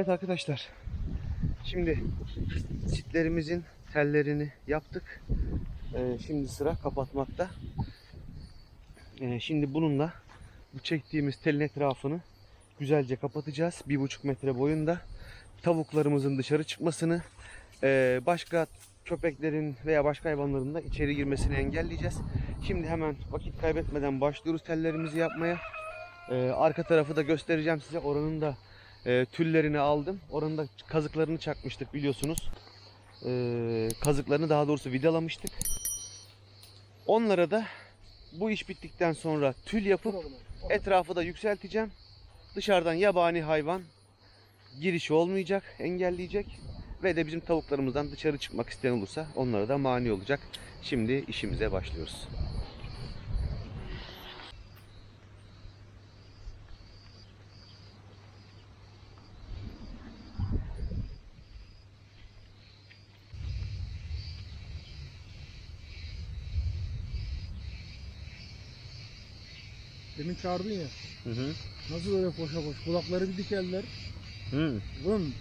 Evet arkadaşlar. Şimdi çitlerimizin tellerini yaptık. Ee, şimdi sıra kapatmakta. Ee, şimdi bununla bu çektiğimiz telin etrafını güzelce kapatacağız. Bir buçuk metre boyunda. Tavuklarımızın dışarı çıkmasını, ee, başka köpeklerin veya başka hayvanların da içeri girmesini engelleyeceğiz. Şimdi hemen vakit kaybetmeden başlıyoruz tellerimizi yapmaya. Ee, arka tarafı da göstereceğim size. Oranın da e, tüllerini aldım. Oranın da kazıklarını çakmıştık biliyorsunuz. Ee, kazıklarını daha doğrusu vidalamıştık. Onlara da bu iş bittikten sonra tül yapıp etrafı da yükselteceğim. Dışarıdan yabani hayvan girişi olmayacak, engelleyecek. Ve de bizim tavuklarımızdan dışarı çıkmak isteyen olursa onlara da mani olacak. Şimdi işimize başlıyoruz. Demin çağırdın ya. Hı hı. Nasıl öyle koşa koş? Kulakları bir dikerler. Hı. Vın.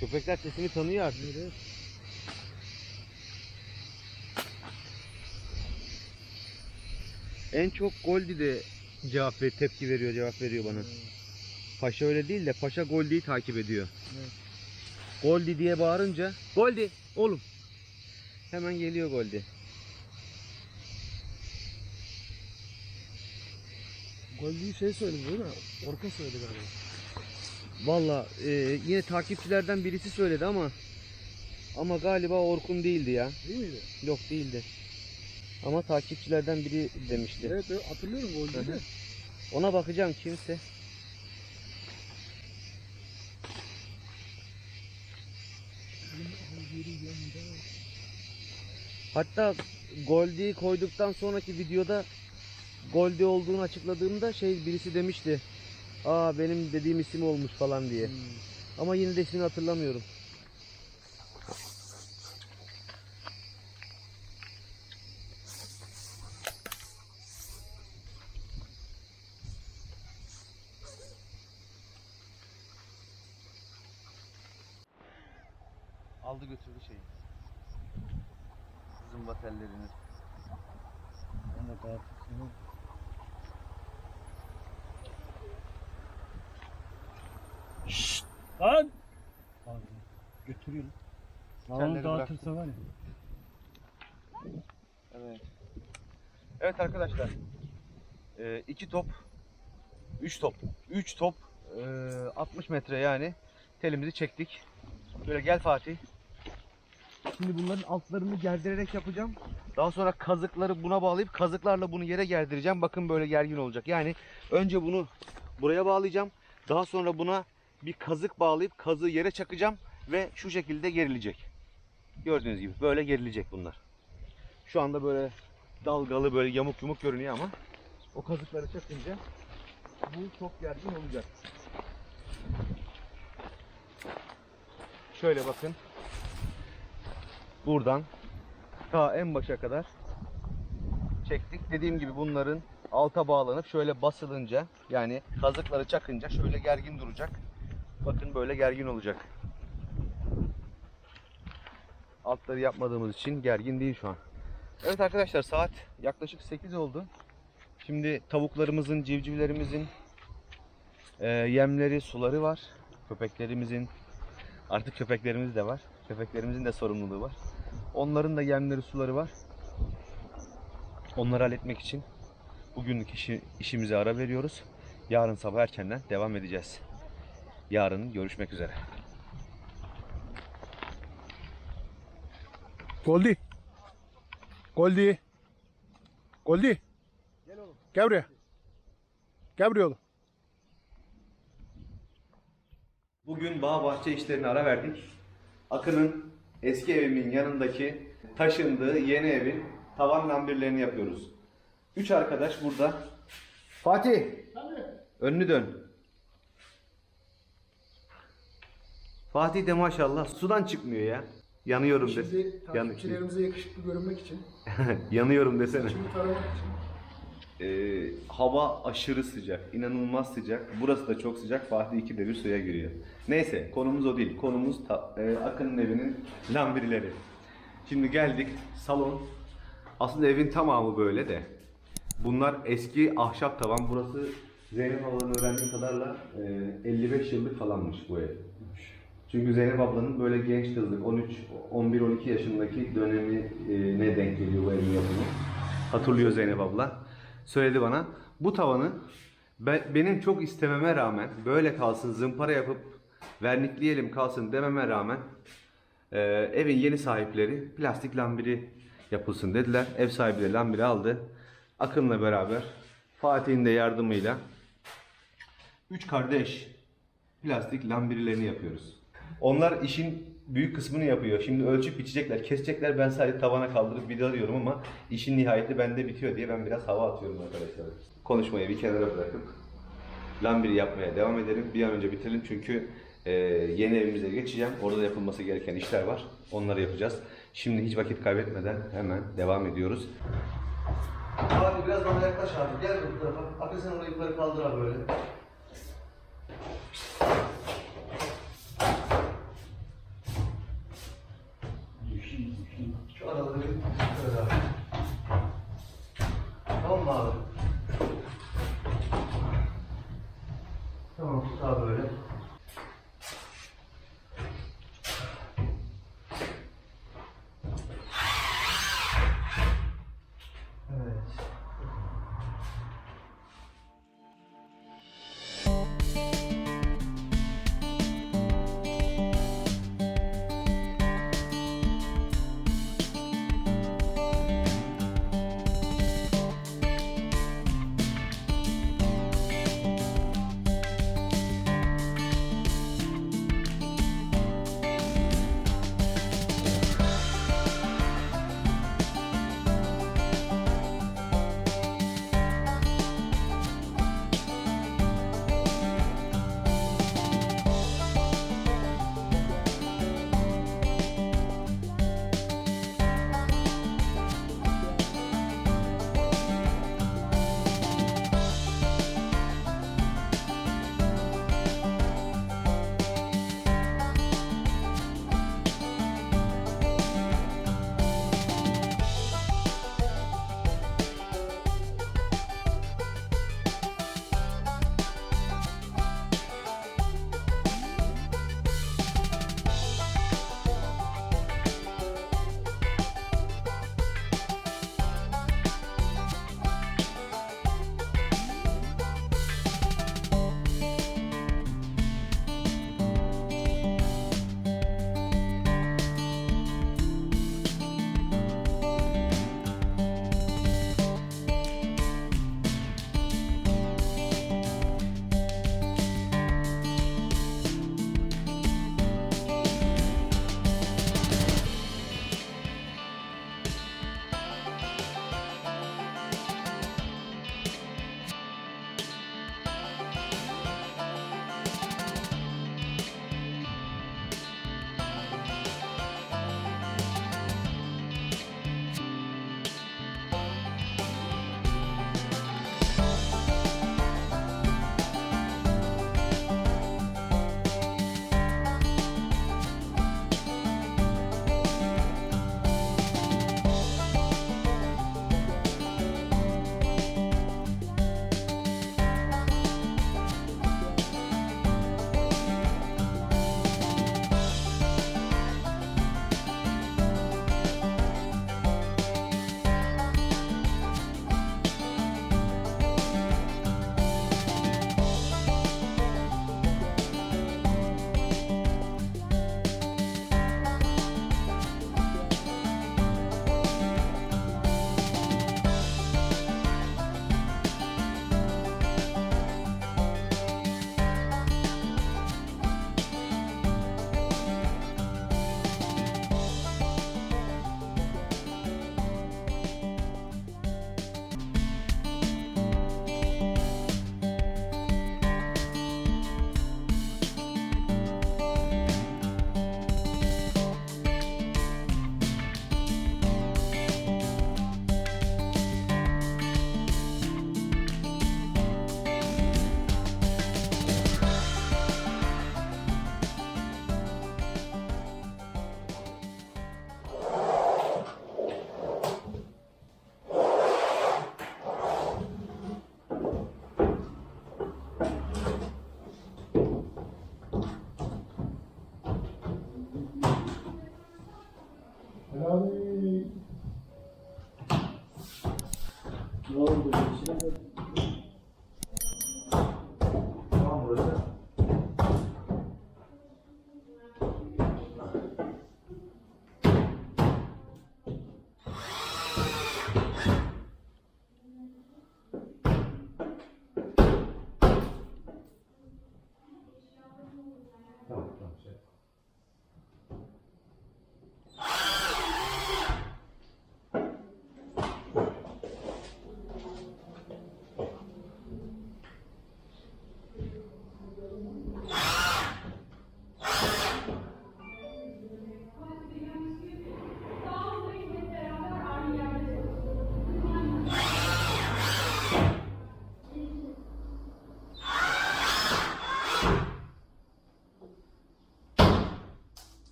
Köpekler sesini tanıyor artık. Böyle. En çok Goldi de cevap ver, tepki veriyor, cevap veriyor bana. Paşa öyle değil de Paşa Goldi'yi takip ediyor. Evet. Goldi diye bağırınca Goldi oğlum. Hemen geliyor Goldi. Goldi'yi şey söyledi değil mi? Orkun söyledi galiba. Valla e, yine takipçilerden birisi söyledi ama ama galiba Orkun değildi ya. Değil miydi? Yok değildi. Ama takipçilerden biri demişti. Evet, evet hatırlıyorum Goldi'yi Hı de. Ona bakacağım kimse. Hatta Goldie koyduktan sonraki videoda Goldie olduğunu açıkladığımda şey birisi demişti. Aa benim dediğim isim olmuş falan diye. Hmm. Ama yine de ismini hatırlamıyorum. Aldı götürdü şeyi. Zımba tellerini. Evet artık. Lan! Pardon. Götürüyorum. Telleri Lan dağıtırsa var ya. Evet. Evet arkadaşlar. Ee, iki top, üç top, üç top, ee, 60 metre yani telimizi çektik. Böyle gel Fatih. Şimdi bunların altlarını gerdirerek yapacağım. Daha sonra kazıkları buna bağlayıp kazıklarla bunu yere gerdireceğim. Bakın böyle gergin olacak. Yani önce bunu buraya bağlayacağım. Daha sonra buna bir kazık bağlayıp kazığı yere çakacağım ve şu şekilde gerilecek. Gördüğünüz gibi böyle gerilecek bunlar. Şu anda böyle dalgalı böyle yamuk yumuk görünüyor ama o kazıkları çakınca bu çok gergin olacak. Şöyle bakın. Buradan ta en başa kadar çektik. Dediğim gibi bunların alta bağlanıp şöyle basılınca yani kazıkları çakınca şöyle gergin duracak. Bakın böyle gergin olacak. Altları yapmadığımız için gergin değil şu an. Evet arkadaşlar saat yaklaşık 8 oldu. Şimdi tavuklarımızın, civcivlerimizin e, yemleri, suları var. Köpeklerimizin artık köpeklerimiz de var. Köpeklerimizin de sorumluluğu var. Onların da yemleri, suları var. Onları halletmek için bugünlük işi, işimize ara veriyoruz. Yarın sabah erkenden devam edeceğiz. Yarın görüşmek üzere. Goldi. Goldi. Goldi. Gel oğlum. Gel buraya. Gel buraya oğlum. Bugün bağ bahçe işlerine ara verdik. Akın'ın eski evimin yanındaki taşındığı yeni evin tavan lambirlerini yapıyoruz. Üç arkadaş burada. Fatih, önünü dön. Fatih de maşallah sudan çıkmıyor ya. Yanıyorum de. Şimdi takipçilerimize yakışıklı görünmek için, Yanıyorum desene. şimdi taramak için Ee, hava aşırı sıcak, inanılmaz sıcak. Burası da çok sıcak. Fatih ikide bir suya giriyor. Neyse konumuz o değil. Konumuz ta, e, Akın'ın evinin lambirileri. Şimdi geldik salon. Aslında evin tamamı böyle de. Bunlar eski ahşap tavan. Burası Zeynep ablanın öğrendiği kadarla e, 55 yıllık falanmış bu ev. Çünkü Zeynep ablanın böyle genç kızlık 13, 11, 12 yaşındaki dönemine denk geliyor bu evin yapımı. Hatırlıyor Zeynep abla. Söyledi bana. Bu tavanı ben, benim çok istememe rağmen böyle kalsın zımpara yapıp vernikleyelim kalsın dememe rağmen e, evin yeni sahipleri plastik lambiri yapılsın dediler. Ev sahibi de lambiri aldı. Akın'la beraber Fatih'in de yardımıyla üç kardeş plastik lambirilerini yapıyoruz. Onlar işin büyük kısmını yapıyor. Şimdi ölçüp biçecekler, kesecekler. Ben sadece tavana kaldırıp vidalıyorum ama işin nihayeti bende bitiyor diye ben biraz hava atıyorum arkadaşlar. Konuşmayı bir kenara bırakıp lambiri yapmaya devam edelim. Bir an önce bitirelim çünkü e, yeni evimize geçeceğim. Orada da yapılması gereken işler var. Onları yapacağız. Şimdi hiç vakit kaybetmeden hemen devam ediyoruz. Abi biraz bana yaklaş abi. Gel bu tarafa. Akın sen orayı yukarı kaldır abi böyle.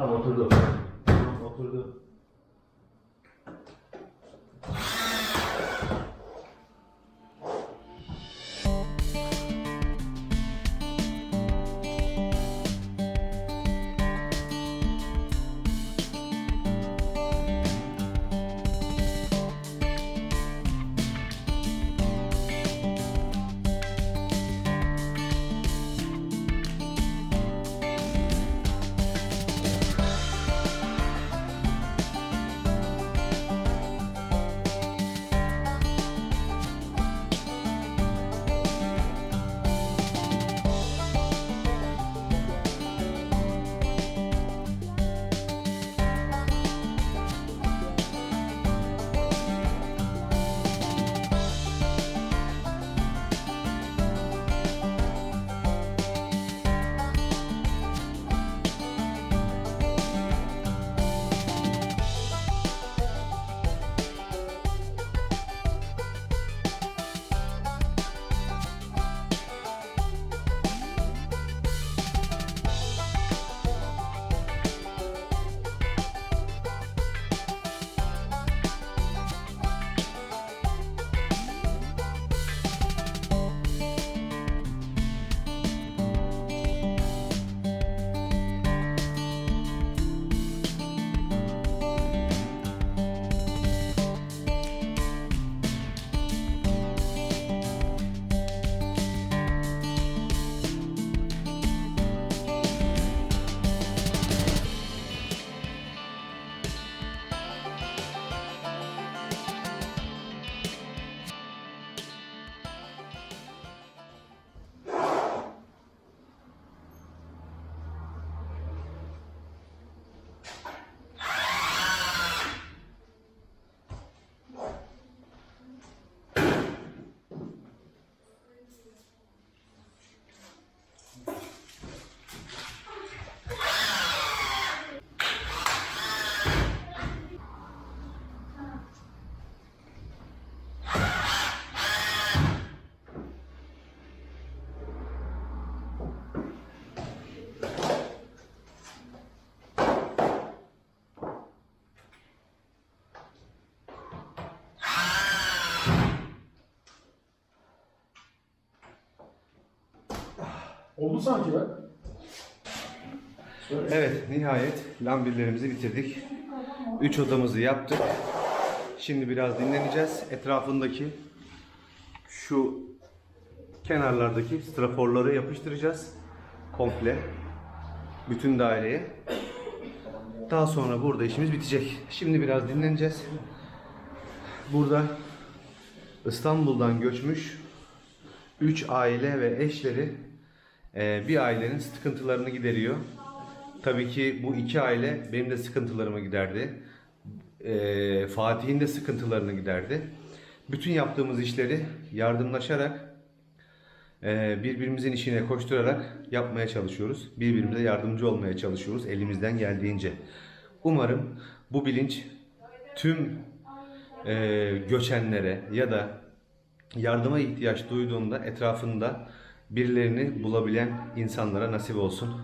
Tamam oturdu. Tamam oturdu. Oldu sanki be. Evet, nihayet lambirlerimizi bitirdik. Üç odamızı yaptık. Şimdi biraz dinleneceğiz. Etrafındaki şu kenarlardaki straforları yapıştıracağız. Komple. Bütün daireye. Daha sonra burada işimiz bitecek. Şimdi biraz dinleneceğiz. Burada İstanbul'dan göçmüş üç aile ve eşleri bir ailenin sıkıntılarını gideriyor. Tabii ki bu iki aile benim de sıkıntılarımı giderdi. E, Fatih'in de sıkıntılarını giderdi. Bütün yaptığımız işleri yardımlaşarak e, birbirimizin işine koşturarak yapmaya çalışıyoruz. Birbirimize yardımcı olmaya çalışıyoruz elimizden geldiğince. Umarım bu bilinç tüm e, göçenlere ya da yardıma ihtiyaç duyduğunda etrafında birilerini bulabilen insanlara nasip olsun.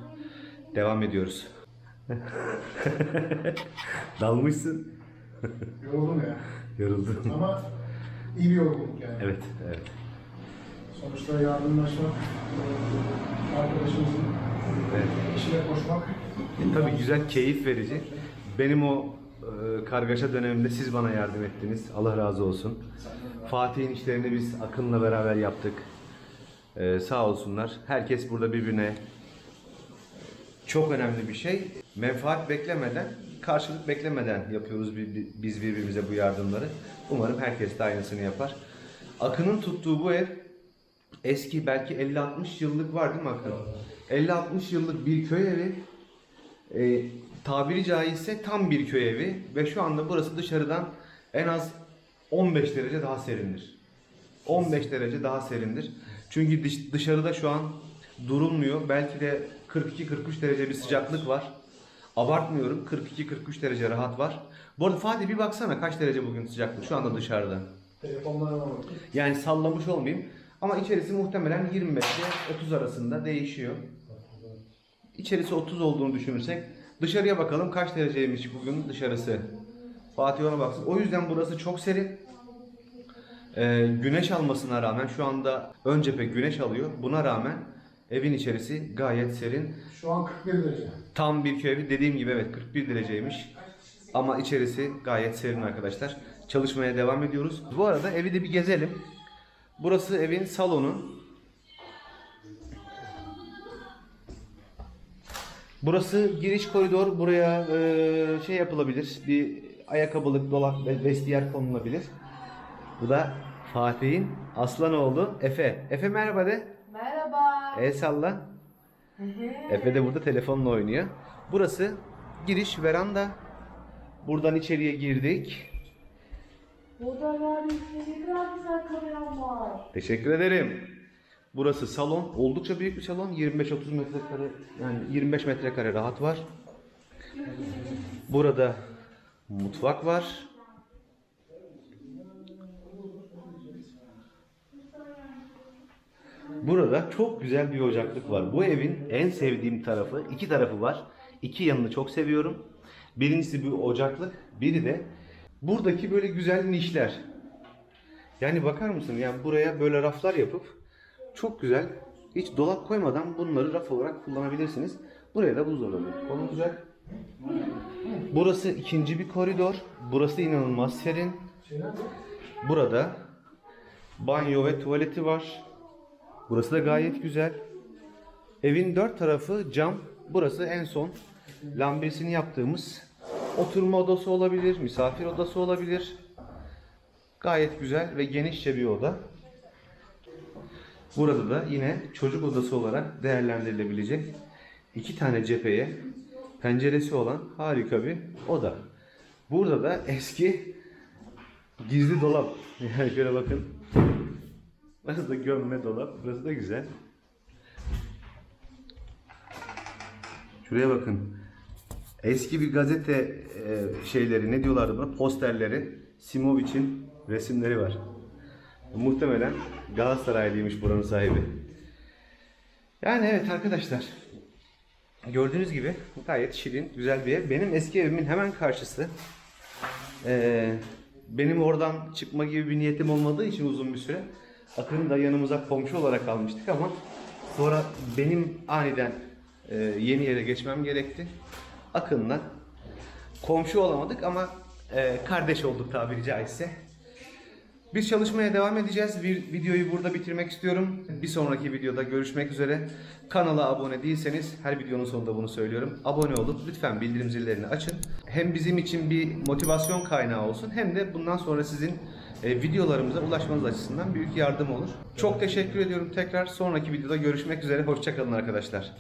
Devam ediyoruz. Dalmışsın. Yoruldum ya. Yoruldum. Ama iyi bir yorgunluk yani. Evet, evet. Sonuçta yardımlaşmak, arkadaşımızın evet. işine koşmak. E, tabii güzel, keyif verici. Benim o e, kargaşa döneminde siz bana yardım ettiniz. Allah razı olsun. Fatih'in işlerini biz Akın'la beraber yaptık. E, sağ olsunlar. Herkes burada birbirine çok önemli bir şey. Menfaat beklemeden, karşılık beklemeden yapıyoruz bi- bi- biz birbirimize bu yardımları. Umarım herkes de aynısını yapar. Akın'ın tuttuğu bu ev eski belki 50-60 yıllık var değil mi Akın? 50-60 yıllık bir köy evi. E, tabiri caizse tam bir köy evi ve şu anda burası dışarıdan en az 15 derece daha serindir. 15 derece daha serindir. Çünkü dış- dışarıda şu an durulmuyor. Belki de 42-43 derece bir sıcaklık var. Abartmıyorum. 42-43 derece rahat var. Bu arada Fatih bir baksana kaç derece bugün sıcaklık şu anda dışarıda. Telefonlarına bakıp Yani sallamış olmayayım. Ama içerisi muhtemelen 25 ile 30 arasında değişiyor. İçerisi 30 olduğunu düşünürsek dışarıya bakalım kaç dereceymiş bugün dışarısı. Fatih ona baksın. O yüzden burası çok serin. Ee, güneş almasına rağmen şu anda ön cephe güneş alıyor. Buna rağmen evin içerisi gayet serin. şu an 41 derece. Tam bir köy evi dediğim gibi evet 41 dereceymiş. Ama içerisi gayet serin arkadaşlar. Çalışmaya devam ediyoruz. Bu arada evi de bir gezelim. Burası evin salonu. Burası giriş koridor. Buraya e, şey yapılabilir. Bir ayakkabılık, dolap ve vestiyer konulabilir. Bu da Fatih'in aslan oğlu Efe. Efe merhaba de. Merhaba. El salla. Efe de burada telefonla oynuyor. Burası giriş veranda. Buradan içeriye girdik. Burada var ne kadar güzel kameram var. Teşekkür ederim. Burası salon. Oldukça büyük bir salon. 25-30 metrekare yani 25 metrekare rahat var. Burada mutfak var. Burada çok güzel bir ocaklık var. Bu evin en sevdiğim tarafı, iki tarafı var. İki yanını çok seviyorum. Birincisi bir ocaklık, biri de buradaki böyle güzel nişler. Yani bakar mısın? Yani buraya böyle raflar yapıp çok güzel hiç dolap koymadan bunları raf olarak kullanabilirsiniz. Buraya da buzdolabı konulacak. Burası ikinci bir koridor. Burası inanılmaz serin. Burada banyo ve tuvaleti var. Burası da gayet güzel. Evin dört tarafı cam. Burası en son lambesini yaptığımız oturma odası olabilir, misafir odası olabilir. Gayet güzel ve genişçe bir oda. Burada da yine çocuk odası olarak değerlendirilebilecek iki tane cepheye penceresi olan harika bir oda. Burada da eski gizli dolap. Yani şöyle bakın. Burası da gömme dolap. Burası da güzel. Şuraya bakın. Eski bir gazete e, şeyleri ne diyorlardı buna? Posterleri. Simovic'in resimleri var. Muhtemelen Galatasaraylıymış buranın sahibi. Yani evet arkadaşlar. Gördüğünüz gibi gayet şirin, güzel bir ev. Benim eski evimin hemen karşısı. Ee, benim oradan çıkma gibi bir niyetim olmadığı için uzun bir süre Akın'ı da yanımıza komşu olarak almıştık ama sonra benim aniden e, yeni yere geçmem gerekti. Akın'la komşu olamadık ama e, kardeş olduk tabiri caizse. Biz çalışmaya devam edeceğiz. Bir videoyu burada bitirmek istiyorum. Bir sonraki videoda görüşmek üzere. Kanala abone değilseniz her videonun sonunda bunu söylüyorum. Abone olup lütfen bildirim zillerini açın. Hem bizim için bir motivasyon kaynağı olsun hem de bundan sonra sizin e, videolarımıza ulaşmanız açısından büyük yardım olur. Çok teşekkür ediyorum tekrar. Sonraki videoda görüşmek üzere. Hoşçakalın arkadaşlar.